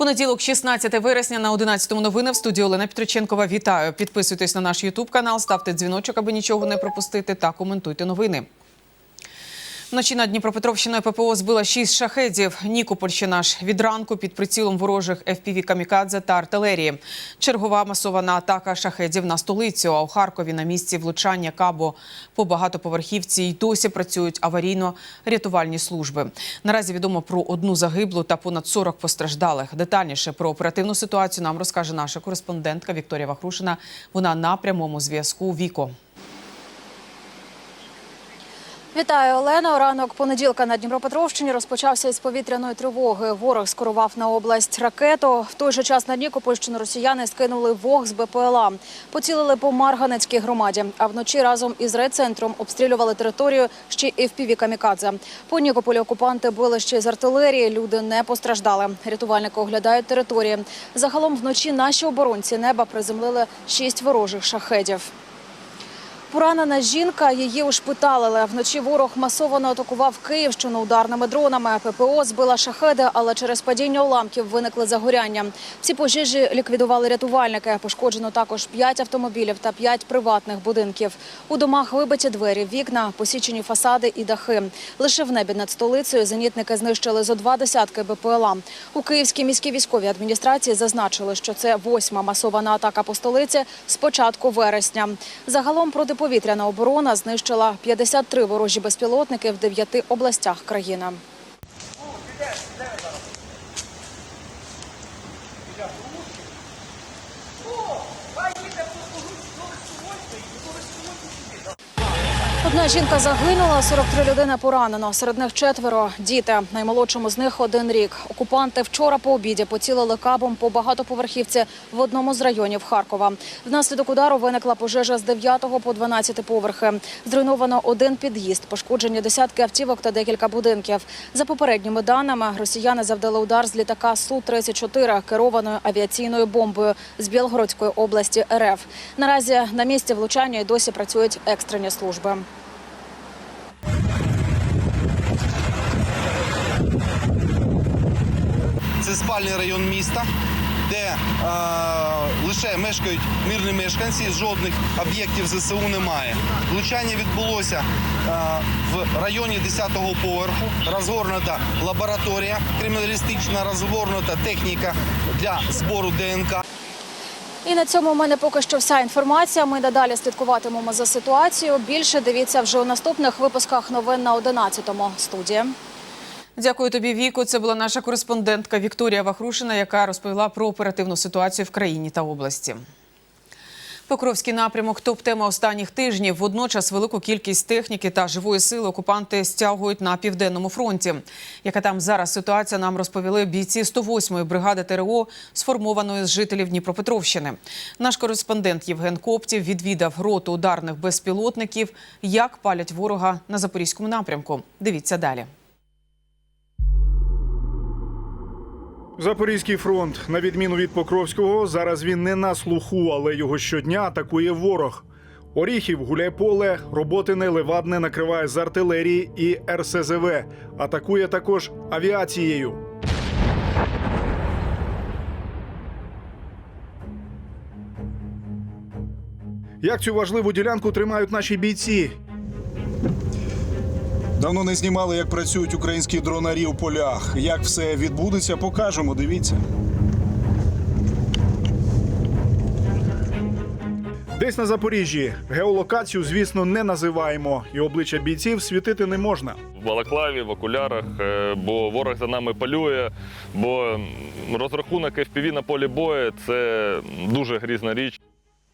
Понеділок, 16 вересня на 11-му новини в студії Олена Петриченкова. Вітаю. Підписуйтесь на наш Ютуб канал, ставте дзвіночок, аби нічого не пропустити, та коментуйте новини. Вночі над Дніпропетровщиною ППО збила шість шахедів. Нікопольщина ж від ранку під прицілом ворожих FPV «Камікадзе» та артилерії. Чергова масована атака шахедів на столицю. А у Харкові на місці влучання кабо по багатоповерхівці й досі працюють аварійно-рятувальні служби. Наразі відомо про одну загиблу та понад 40 постраждалих. Детальніше про оперативну ситуацію нам розкаже наша кореспондентка Вікторія Вахрушина. Вона на прямому зв'язку. Віко. Вітаю, Олена. Ранок понеділка на Дніпропетровщині розпочався із повітряної тривоги. Ворог скерував на область ракету. В той же час на Нікопольщину росіяни скинули вог з БПЛА. Поцілили по Марганецькій громаді. А вночі разом із райцентром обстрілювали територію ще і в камікадзе. По Нікополі окупанти били ще з артилерії. Люди не постраждали. Рятувальники оглядають території. Загалом вночі наші оборонці неба приземлили шість ворожих шахедів. Поранена жінка, її ушпиталили. Вночі ворог масово атакував Київщину ударними дронами. ППО збила шахеди, але через падіння уламків виникли загоряння. Всі пожежі ліквідували рятувальники. Пошкоджено також п'ять автомобілів та п'ять приватних будинків. У домах вибиті двері, вікна, посічені фасади і дахи. Лише в небі над столицею зенітники знищили зо два десятки БПЛА. У Київській міській військовій адміністрації зазначили, що це восьма масована атака по столиці з початку вересня. Загалом протиповітряна оборона знищила 53 ворожі безпілотники в дев'яти областях країни. Одна жінка загинула, 43 людини поранено. Серед них четверо діти. Наймолодшому з них один рік. Окупанти вчора по обіді поцілили кабом по багатоповерхівці в одному з районів Харкова. Внаслідок удару виникла пожежа з 9 по 12 поверхи. Зруйновано один під'їзд, пошкоджені десятки автівок та декілька будинків. За попередніми даними, росіяни завдали удар з літака Су-34 керованою авіаційною бомбою з Білгородської області РФ. Наразі на місці влучання й досі працюють екстрені служби. Це спальний район міста, де е, лише мешкають мирні мешканці, жодних об'єктів ЗСУ немає. Влучання відбулося е, в районі 10-го поверху. Розгорнута лабораторія криміналістична, розгорнута техніка для збору ДНК. І на цьому у мене поки що вся інформація. Ми надалі слідкуватимемо за ситуацією. Більше дивіться вже у наступних випусках новин на 11-му студії. Дякую тобі, Віко. Це була наша кореспондентка Вікторія Вахрушина, яка розповіла про оперативну ситуацію в країні та області. Покровський напрямок топ-тема останніх тижнів. Водночас велику кількість техніки та живої сили окупанти стягують на південному фронті. Яка там зараз ситуація нам розповіли бійці 108-ї бригади ТРО, сформованої з жителів Дніпропетровщини. Наш кореспондент Євген Коптів відвідав роту ударних безпілотників. Як палять ворога на запорізькому напрямку? Дивіться далі. Запорізький фронт, на відміну від Покровського, зараз він не на слуху, але його щодня атакує ворог. Оріхів, Гуляйполе, Роботине, Левадне накриває з артилерії і РСЗВ. Атакує також авіацією. Як цю важливу ділянку тримають наші бійці? Давно не знімали, як працюють українські дронарі у полях. Як все відбудеться, покажемо. Дивіться. Десь на Запоріжжі. Геолокацію, звісно, не називаємо, і обличчя бійців світити не можна. в балаклаві, в окулярах, е, бо ворог за нами полює. Бо розрахунок FPV на полі бою це дуже грізна річ.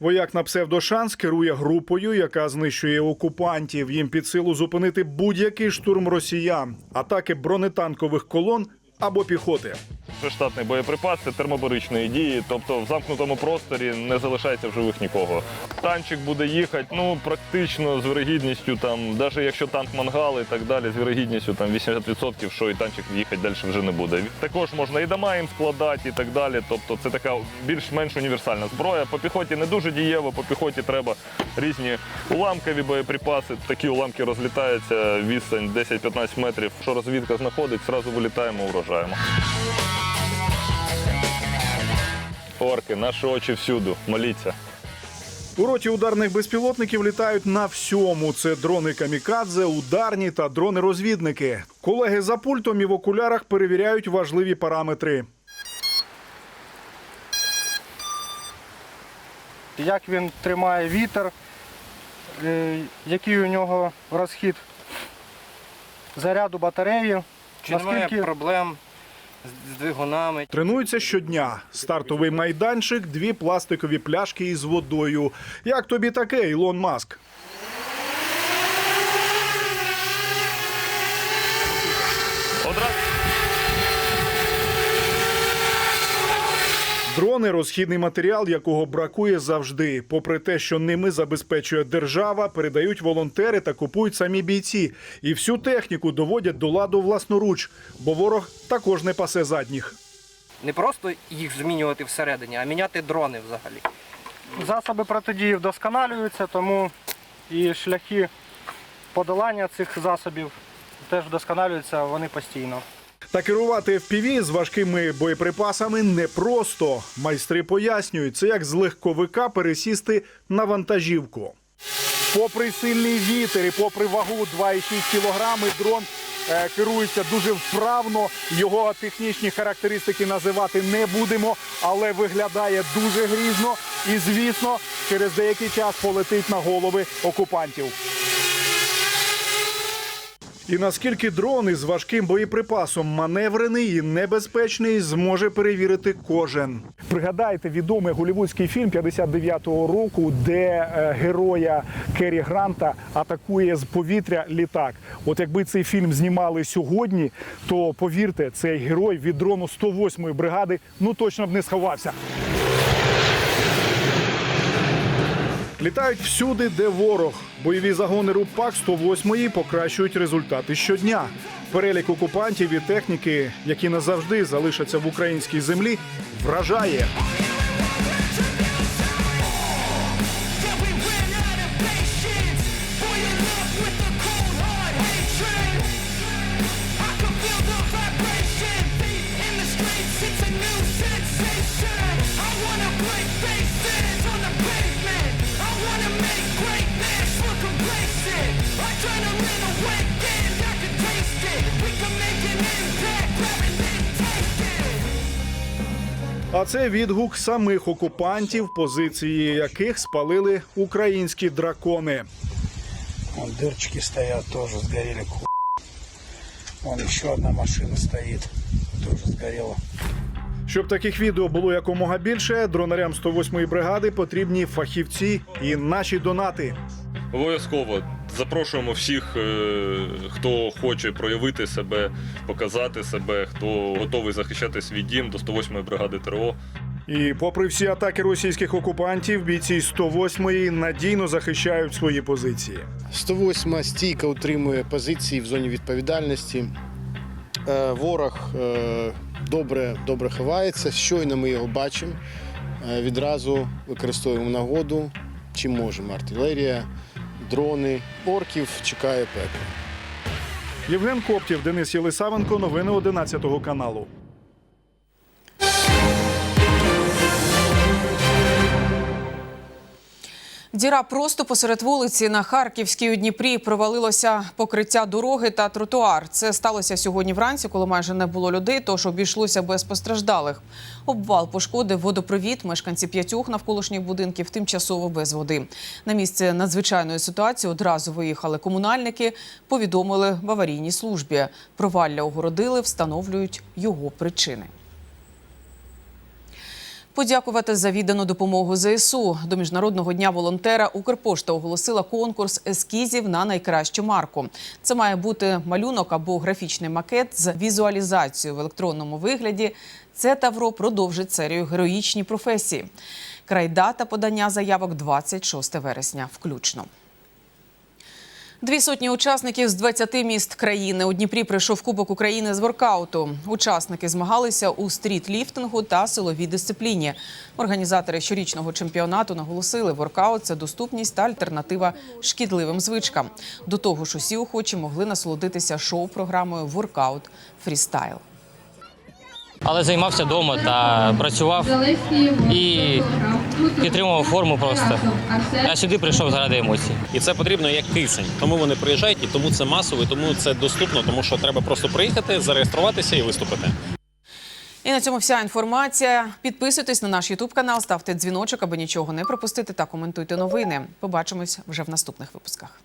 Вояк на псевдошанс керує групою, яка знищує окупантів. Їм під силу зупинити будь-який штурм росіян, атаки бронетанкових колон або піхоти. Це штатний боєприпас, це термобаричної дії, тобто в замкнутому просторі не залишається в живих нікого. Танчик буде їхати, ну практично з вирогідністю, там, навіть якщо танк мангал і так далі, з вирогідністю там 80%, що і танчик їхати далі вже не буде. Також можна і дома їм складати, і так далі. Тобто це така більш-менш універсальна зброя. По піхоті не дуже дієво, по піхоті треба різні уламкові боєприпаси. Такі уламки розлітаються, відстань 10-15 метрів. Що розвідка знаходить, зразу вилітаємо, уражаємо. Орки, наші очі всюду. Моліться. У роті ударних безпілотників літають на всьому. Це дрони камікадзе, ударні та дрони-розвідники. Колеги за пультом і в окулярах перевіряють важливі параметри. як він тримає вітер, е, який у нього розхід заряду батареї, Чи немає проблем з- з двигунами? Тренуються щодня. Стартовий майданчик, дві пластикові пляшки із водою. Як тобі таке, Ілон Маск? Дрони розхідний матеріал, якого бракує завжди. Попри те, що ними забезпечує держава, передають волонтери та купують самі бійці. І всю техніку доводять до ладу власноруч, бо ворог також не пасе задніх. Не просто їх змінювати всередині, а міняти дрони взагалі. засоби протидії вдосконалюються, тому і шляхи подолання цих засобів теж вдосконалюються вони постійно. Та керувати FPV з важкими боєприпасами непросто. Майстри пояснюють, це як з легковика пересісти на вантажівку. Попри сильний вітер і попри вагу 2,6 кілограми, дрон е, керується дуже вправно. Його технічні характеристики називати не будемо, але виглядає дуже грізно і, звісно, через деякий час полетить на голови окупантів. І наскільки дрон із важким боєприпасом маневрений і небезпечний, зможе перевірити кожен. Пригадайте відомий голівудський фільм 59-го року, де е, героя Керрі Гранта атакує з повітря літак. От якби цей фільм знімали сьогодні, то повірте, цей герой від дрону 108-ї бригади ну точно б не сховався. Літають всюди, де ворог. Бойові загони РУПАК 108-ї покращують результати щодня. Перелік окупантів і техніки, які назавжди залишаться в українській землі, вражає. А це відгук самих окупантів, позиції яких спалили українські дракони. Вон дырочки стоят, тоже сгорели. Вон еще одна машина стоит, тоже сгорела. Щоб таких відео було якомога більше, дронарям 108-ї бригади потрібні фахівці і наші донати. Обов'язково запрошуємо всіх, е, хто хоче проявити себе, показати себе, хто готовий захищати свій дім до 108-ї бригади ТРО. І попри всі атаки російських окупантів, бійці 108-ї надійно захищають свої позиції. 108 стійко утримує позиції в зоні відповідальності. Е, Ворог е, добре, добре ховається. Щойно ми його бачимо. Відразу використовуємо нагоду, чим можемо. Артилерія, дрони, орків чекає пекло. Євген Коптів, Денис Єлисавенко, новини 11 каналу. Діра просто посеред вулиці на Харківській у Дніпрі провалилося покриття дороги та тротуар. Це сталося сьогодні вранці, коли майже не було людей, тож обійшлося без постраждалих. Обвал пошкодив водопровід. Мешканці п'ятьох навколишніх будинків тимчасово без води. На місце надзвичайної ситуації одразу виїхали комунальники. Повідомили в аварійній службі. Провалля огородили, встановлюють його причини. Подякувати за віддану допомогу ЗСУ. До міжнародного дня волонтера Укрпошта оголосила конкурс ескізів на найкращу марку. Це має бути малюнок або графічний макет з візуалізацією в електронному вигляді. Це Тавро продовжить серію героїчні професії. Крайдата подання заявок 26 вересня, включно. Дві сотні учасників з 20 міст країни у Дніпрі прийшов Кубок України з воркауту. Учасники змагалися у стріт-ліфтингу та силовій дисципліні. Організатори щорічного чемпіонату наголосили, воркаут це доступність та альтернатива шкідливим звичкам. До того ж, усі охочі могли насолодитися шоу-програмою Воркаут Фрістайл. Але займався вдома та працював і підтримував форму просто. А сюди прийшов заради емоцій. І це потрібно як кисень. Тому вони приїжджають, і тому це масово, і тому це доступно, тому що треба просто приїхати, зареєструватися і виступити. І на цьому вся інформація. Підписуйтесь на наш Ютуб канал, ставте дзвіночок, аби нічого не пропустити та коментуйте новини. Побачимось вже в наступних випусках.